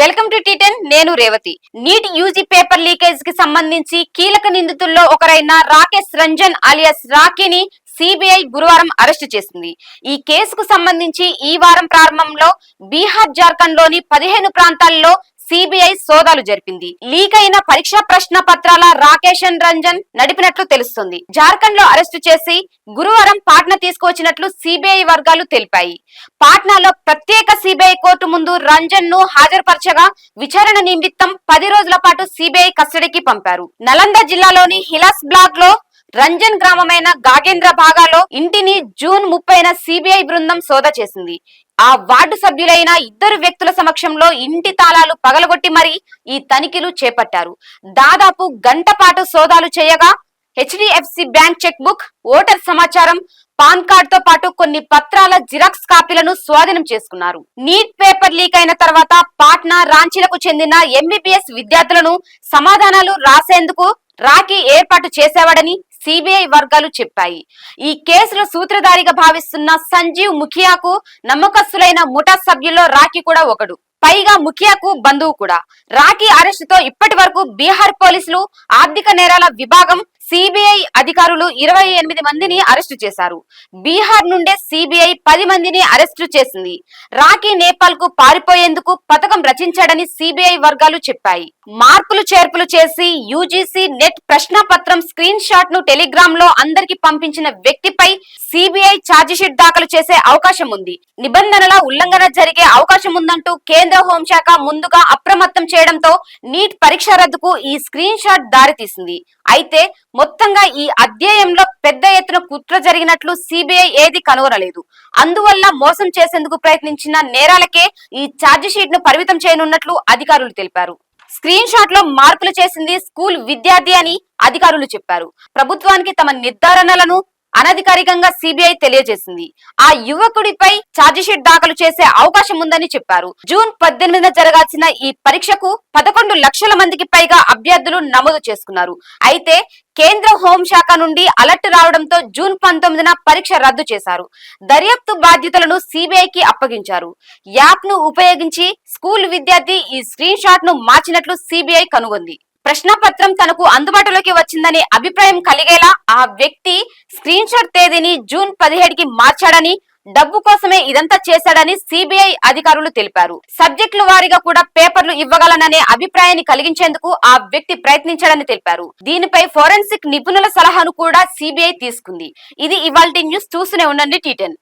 Welcome to T ten నేను Revathi. NEET UG paper లీకేజ్కి సంబంధించి కీలక నిందితుల్లో ఒకరైన రాకేష్ రంజన్ అలియాస్ రాకీని సిబిఐ గురువారం అరెస్టు చేసింది. ఈ కేసుకు సంబంధించి ఈ వారం ప్రారంభంలో బీహార్ జార్ఖండ్లోని పదిహేను ప్రాంతాల్లో సిబిఐ సోదాలు జరిపింది. లీక్ అయిన పరీక్షా ప్రశ్న పత్రాల రాకేషన్ రంజన్ నడిపినట్లు తెలుస్తుంది. జార్ఖండ్లో అరెస్టు చేసి గురువారం పాట్నా తీసుకువచ్చినట్లు సిబిఐ వర్గాలు తెలిపాయి. పాట్నాలో ప్రత్యేక సిబిఐ కోర్టు ముందు రంజన్ను హాజరుపరచగా విచారణ నిమిత్తం పది రోజుల పాటు సిబిఐ కస్టడీకి పంపారు. నలంద జిల్లాలోని హిలాస్ బ్లాక్లో రంజన్ గ్రామమైన గాగేంద్ర భాగాలో ఇంటిని జూన్ ముప్పైన సిబిఐ బృందం సోదా చేసింది. ఆ వార్డు సభ్యులైన ఇద్దరు వ్యక్తుల సమక్షంలో ఇంటి తాళాలు పగలగొట్టి మరీ ఈ తనిఖీలు చేపట్టారు. దాదాపు గంట పాటు సోదాలు చేయగా HDFC bank check book voter సమాచారం పాన్ కార్డ్తో పాటు కొన్ని పత్రాల జిరాక్స్ కాపీలను స్వాధీనం చేసుకున్నారు. నీట్ పేపర్ లీక్ అయిన తర్వాత పాట్నా రాంచీలకు చెందిన ఎంబీబీఎస్ విద్యార్థులను సమాధానాలు రాసేందుకు రాఖీ ఏర్పాటు చేసేవాడని సిబిఐ వర్గాలు చెప్పాయి. ఈ కేసులో సూత్రధారిగా భావిస్తున్న సంజీవ్ ముఖియాకు నమ్మకస్తులైన ముఠా సభ్యుల్లో రాఖీ కూడా ఒకడు. పైగా ముఖియాకు బంధువు కూడా. రాఖీ అరెస్టుతో ఇప్పటి వరకు బీహార్ పోలీసులు ఆర్థిక నేరాల విభాగం సిబిఐ అధికారులు ఇరవై ఎనిమిది మందిని అరెస్టు చేశారు. బీహార్ నుండే సిబిఐ పది మందిని అరెస్టు చేసింది. రాకీ నేపాల్కు పారిపోయేందుకు పథకం రచించాడని సిబిఐ వర్గాలు చెప్పాయి. మార్పులు చేర్పులు చేసి యూజీసీ నెట్ ప్రశ్నపత్రం స్క్రీన్ షాట్ను టెలిగ్రామ్లో అందరికి పంపించిన వ్యక్తిపై సిబిఐ ఛార్జిషీట్ దాఖలు చేసే అవకాశం ఉంది. నిబంధనల ఉల్లంఘన జరిగే అవకాశం ఉందంటూ కేంద్ర హోంశాఖ ముందుగా అప్రమత్తం చేయడంతో నీట్ పరీక్ష రద్దుకు ఈ స్క్రీన్ షాట్ దారితీసింది. అయితే మొత్తంగా ఈ అధ్యాయంలో పెద్ద ఎత్తున కుట్ర జరిగినట్లు సిబిఐ ఏది కనుగొనలేదు. అందువల్ల మోసం చేసేందుకు ప్రయత్నించిన నేరాలకే ఈ ఛార్జిషీట్ను పరిమితం చేయనున్నట్లు అధికారులు తెలిపారు. స్క్రీన్ షాట్లో మార్పులు చేసింది స్కూల్ విద్యార్థి అని అధికారులు చెప్పారు. ప్రభుత్వానికి తమ నిర్ధారణలను అనధికారికంగా సిబిఐ తెలియజేసింది. ఆ యువకుడిపై ఛార్జిషీట్ దాఖలు చేసే అవకాశం ఉందని చెప్పారు. జూన్ పద్దెనిమిదిన జరగాల్సిన ఈ పరీక్షకు పదకొండు లక్షల మందికి పైగా అభ్యర్థులు నమోదు చేసుకున్నారు. అయితే కేంద్ర హోంశాఖ నుండి అలర్ట్ రావడంతో జూన్ పంతొమ్మిదిన పరీక్ష రద్దు చేశారు. దర్యాప్తు బాధ్యతలను సిబిఐకి అప్పగించారు. యాప్ను ఉపయోగించి స్కూల్ విద్యార్థి ఈ స్క్రీన్ షాట్ను మార్చినట్లు సిబిఐ కనుగొంది. ప్రశ్నపత్రం తనకు అందుబాటులోకి వచ్చిందనే అభిప్రాయం కలిగేలా ఆ వ్యక్తి స్క్రీన్ షాట్ తేదీని జూన్ పదిహేడుకి మార్చాడని డబ్బు కోసమే ఇదంతా చేశాడని సిబిఐ అధికారులు తెలిపారు. సబ్జెక్టుల వారీగా కూడా పేపర్లు ఇవ్వగలననే అభిప్రాయాన్ని కలిగించేందుకు ఆ వ్యక్తి ప్రయత్నించాడని తెలిపారు. దీనిపై ఫోరెన్సిక్ నిపుణుల సలహాను కూడా సిబిఐ తీసుకుంది. ఇది ఇవాల్టి న్యూస్ చూస్తూనే ఉండండి టీటెన్